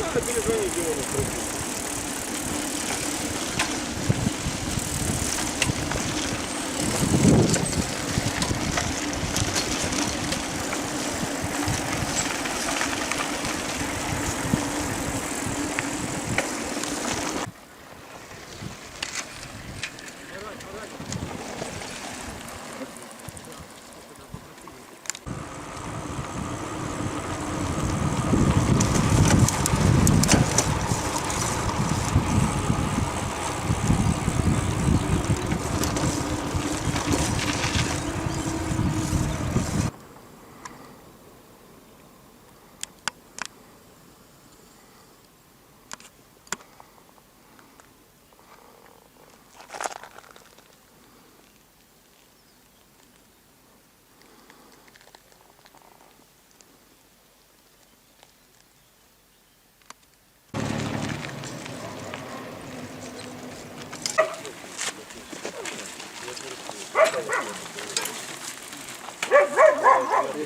Надо перезвонить ему на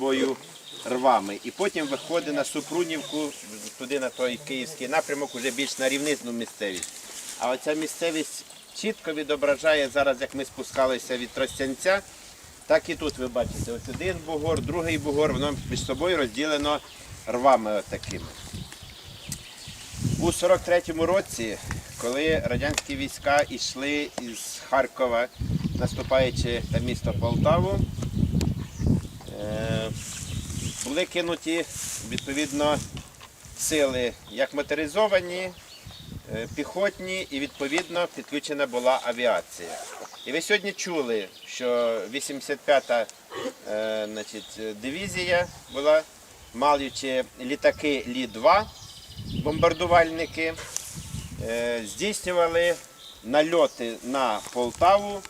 собою рвами. І потім виходить на Супрунівку, туди на той київський напрямок, уже більш на рівнизну місцевість. А оця місцевість чітко відображає зараз, як ми спускалися від Тростянця, так і тут ви бачите, ось один бугор, другий бугор, воно між собою розділено рвами отакими. У 43-му році, коли радянські війська йшли із Харкова, наступаючи на місто Полтаву, були кинуті відповідно сили як моторизовані, е, піхотні і відповідно підключена була авіація. І ви сьогодні чули, що 85-та е, дивізія була, маючи літаки Лі-2, бомбардувальники, е, здійснювали нальоти на Полтаву,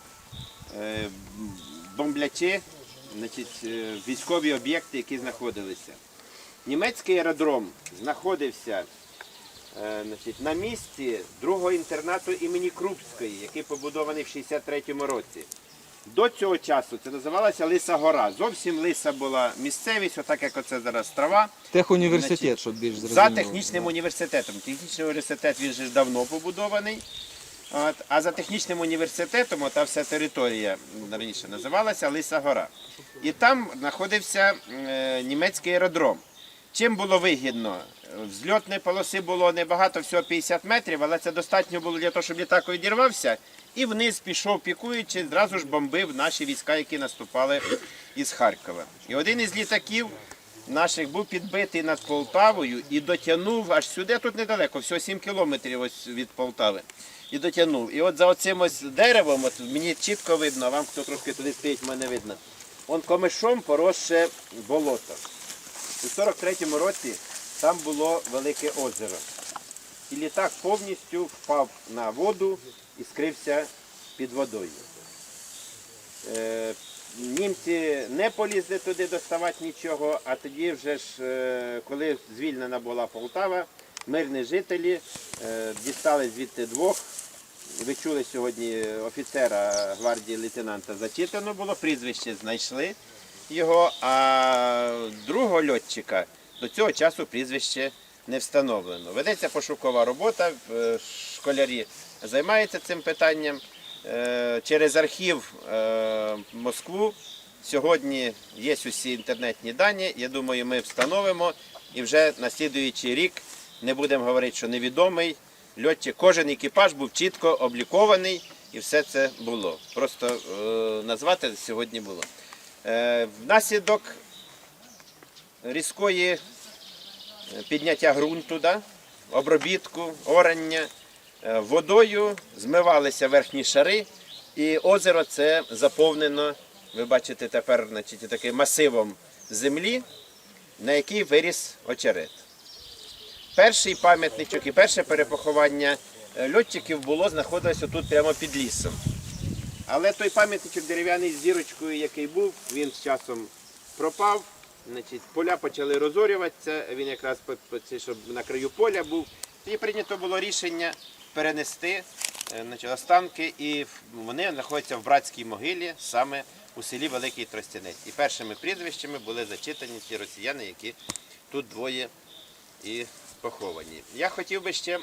е, бомблячи значить, е, військові об'єкти, які знаходилися. Німецький аеродром знаходився е, значить, на місці другого інтернату імені Крупської, який побудований в 63-му році. До цього часу це називалася Лиса Гора. Зовсім лиса була місцевість, отак як оце зараз трава. Техуніверситет, щоб більш зрозуміло. За технічним університетом. Технічний університет він же ж давно побудований. От, а за технічним університетом та вся територія раніше називалася Лиса Гора. І там знаходився е, німецький аеродром. Чим було вигідно? Взльотної полоси було небагато, всього 50 метрів, але це достатньо було для того, щоб літак відірвався. І вниз пішов пікуючи, зразу ж бомбив наші війська, які наступали із Харкова. І один із літаків наших був підбитий над Полтавою і дотягнув аж сюди, тут недалеко, всього 7 кілометрів ось від Полтави. І дотягнув. І от за оцим ось деревом, от мені чітко видно, вам хто трошки туди стоїть, мене видно. Он комишом поросше болото. У 43-му році там було велике озеро. і літак повністю впав на воду і скрився під водою. Е, Німці не полізли туди доставати нічого, а тоді вже ж, е, коли звільнена була Полтава, мирні жителі е, дістали звідти двох. Ви чули сьогодні офіцера гвардії лейтенанта зачитано було, прізвище знайшли його, а другого льотчика до цього часу прізвище не встановлено. Ведеться пошукова робота, е, школярі займаються цим питанням. Е, Через архів е, Москву сьогодні є усі інтернетні дані. Я думаю, ми встановимо і вже на слідуючий рік не будемо говорити, що невідомий льотчик. Кожен екіпаж був чітко облікований і все це було. Просто е, назвати сьогодні було. Е, внаслідок різкої е, підняття ґрунту, да, обробітку, орання, е, водою змивалися верхні шари, і озеро це заповнено, ви бачите тепер значить, таким масивом землі, на який виріс очерет. Перший пам'ятничок і перше перепоховання е, льотчиків було знаходилося тут прямо під лісом. Але той пам'ятничок дерев'яний з зірочкою, який був, він з часом пропав. Значить, поля почали розорюватися, він якраз щоб на краю поля був. І прийнято було рішення перенести е, значить, останки, і вони знаходяться в братській могилі саме у селі Великий Тростянець. І першими прізвищами були зачитані ті росіяни, які тут двоє і поховані. Я хотів би ще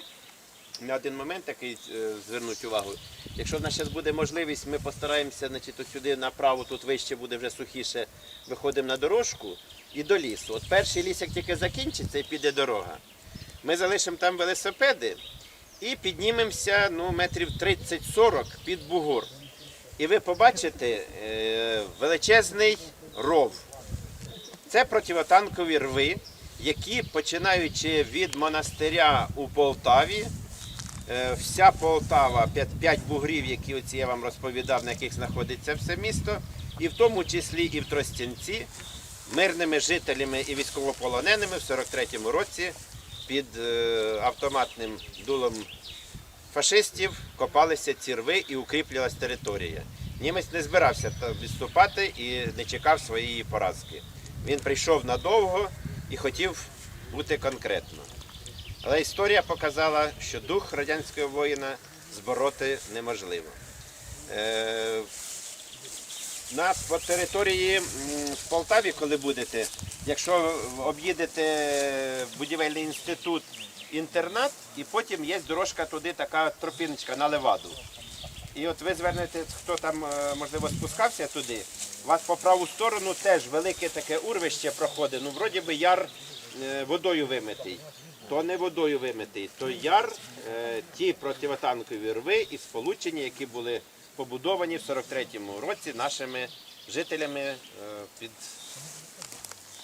на один момент такий е, звернути увагу. Якщо в нас зараз буде можливість, ми постараємося значить, сюди направо, тут вище буде вже сухіше, виходимо на дорожку і до лісу. От перший ліс, як тільки закінчиться і піде дорога, ми залишимо там велосипеди і піднімемося ну, метрів 30-40 під бугор. І ви побачите е, величезний ров. Це противотанкові рви, які, починаючи від монастиря у Полтаві, е, вся Полтава, 5 бугрів, які оці я вам розповідав, на яких знаходиться все місто, і в тому числі і в Тростянці, мирними жителями і військовополоненими в 43-му році під е, автоматним дулом фашистів копалися ці рви і укріплювалася територія. Німець не збирався відступати і не чекав своєї поразки. Він прийшов надовго і хотів бути конкретно. Але історія показала, що дух радянського воїна збороти неможливо. Е, на по території в Полтаві, коли будете, якщо об'їдете будівельний інститут, інтернат, і потім є дорожка туди, така тропіночка на леваду. І от ви звернете, хто там е, можливо спускався туди, у вас по праву сторону теж велике таке урвище проходить. Ну, вроді би яр е, водою вимитий. То не водою вимитий, то яр, е, ті противотанкові рви і сполучення, які були побудовані в 43-му році нашими жителями під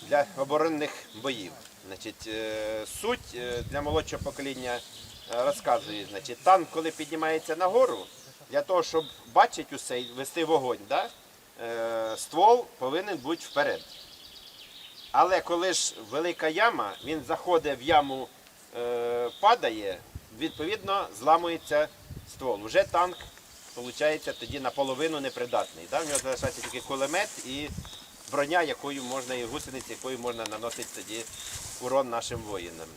для оборонних боїв. Значить, суть для молодшого покоління розказує. Значить, танк, коли піднімається нагору, для того, щоб бачити усе і вести вогонь, да? е, ствол повинен бути вперед. Але коли ж велика яма, він заходить в яму, е, падає, відповідно зламується ствол. Уже танк, виходить, тоді наполовину непридатний. Да? В нього залишається тільки кулемет і броня, якою можна, і гусениці, якою можна наносити тоді урон нашим воїнам.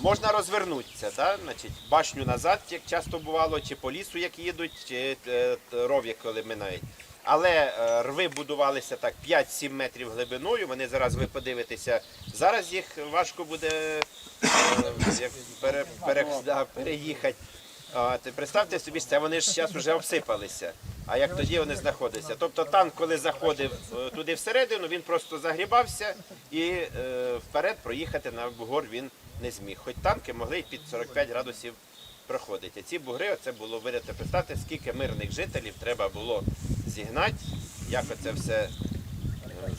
Можна розвернутися, да? Значить, башню назад, як часто бувало, чи по лісу, як їдуть, чи е, ров, як коли минають. Але е, рви будувалися так 5-7 метрів глибиною. Вони зараз ви подивитеся. Зараз їх важко буде е, як пере, пере, переїхати. Представте собі, це вони ж зараз вже обсипалися. А як тоді вони знаходилися? Тобто танк, коли заходив е, туди всередину, він просто загрібався і е, вперед проїхати на бугор він не зміг. Хоч танки могли й під 45 градусів проходити. Ці бугри, це було видати, представте, скільки мирних жителів треба було зігнати, як оце все е,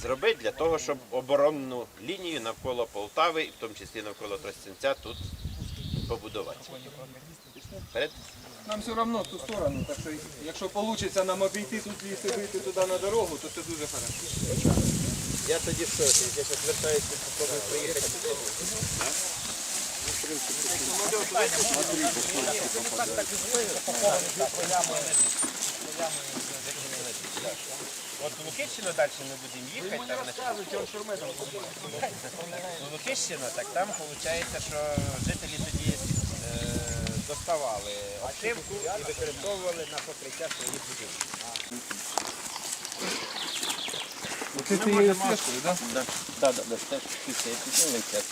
зробити для того, щоб оборонну лінію навколо Полтави, і в тому числі навколо Тростянця, тут побудувати. Вперед. Нам все одно в ту сторону, так що якщо вийде нам обійти тут і вийти туди на дорогу, то це дуже хорошо. Я тоді що, я зараз вертаюся, спробую приїхати. От у Лукищино далі ми будемо їхати. Там, у Лукищино, так там виходить, що жителі тоді доставали обшивку і використовували на покриття своїх будинків. Так? Теж після.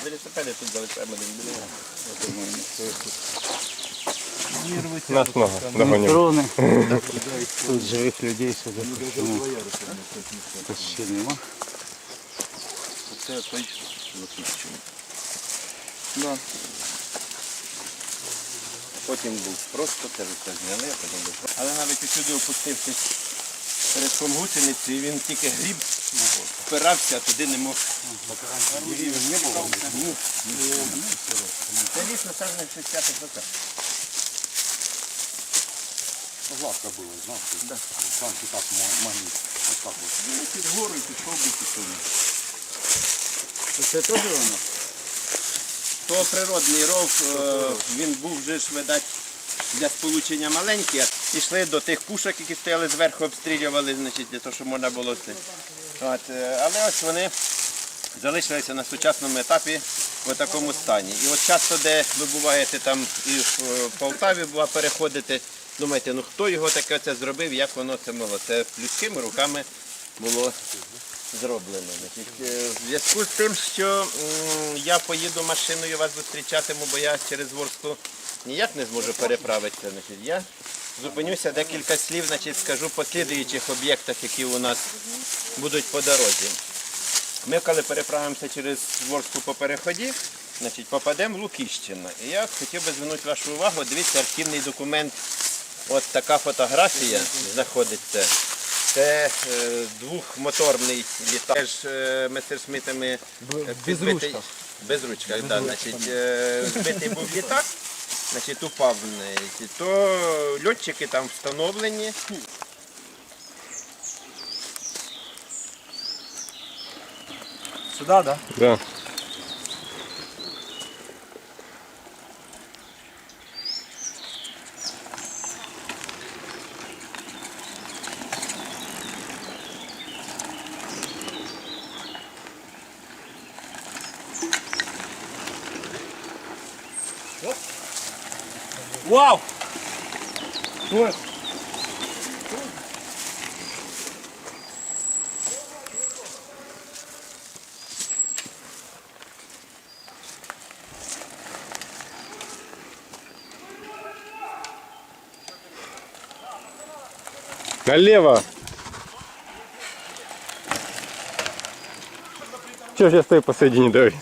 Велосипеди тут залишаємо один біля. Нас много, догоним. Дрони. Тут живих людей сюди. Ну, Тут ще нема. Це. Да. Потім був просто теж зняли, а потім був. Але навіть усюди опустившись перед Комгутиницею, він тільки гріб впирався, а туди не мог. Це ліс насаджений в 60-х роках. Гладко было, знаешь, да. танки так мо- могли. Вот так вот. Ну, під гору пішов би пішов. Це теж воно? То природний ров, е, він був вже видать, для сполучення маленький, а пішли до тих пушок, які стояли зверху, обстрілювали, значить, для того, щоб можна було це. От, е, але ось вони залишилися на сучасному етапі в такому стані. І от часто, де ви буваєте там і в е, Полтаві бува, переходите, думаєте, ну хто його таке це зробив, як воно це могло. Це людськими руками було зроблено. В зв'язку з тим, що я поїду машиною вас зустрічатиму, бо я через Ворску ніяк не зможу переправитися. Я зупинюся декілька слів, значить, скажу по слідуючих об'єктах, які у нас будуть по дорозі. Ми коли переправимося через Ворску по переході, значить, попадемо в Лукіщину. І я хотів би звернути вашу увагу, дивіться, архівний документ. От така фотографія знаходиться. Це е, двохмоторний літак. Теж е, месершмитами е, без ручках. Без ручках, так. Значить, збитий був літак, значить, упав. То льотчики там встановлені. Сюди, так? Да? Да. Вау! Ой. Налево. Че, сейчас стой посередине, давай.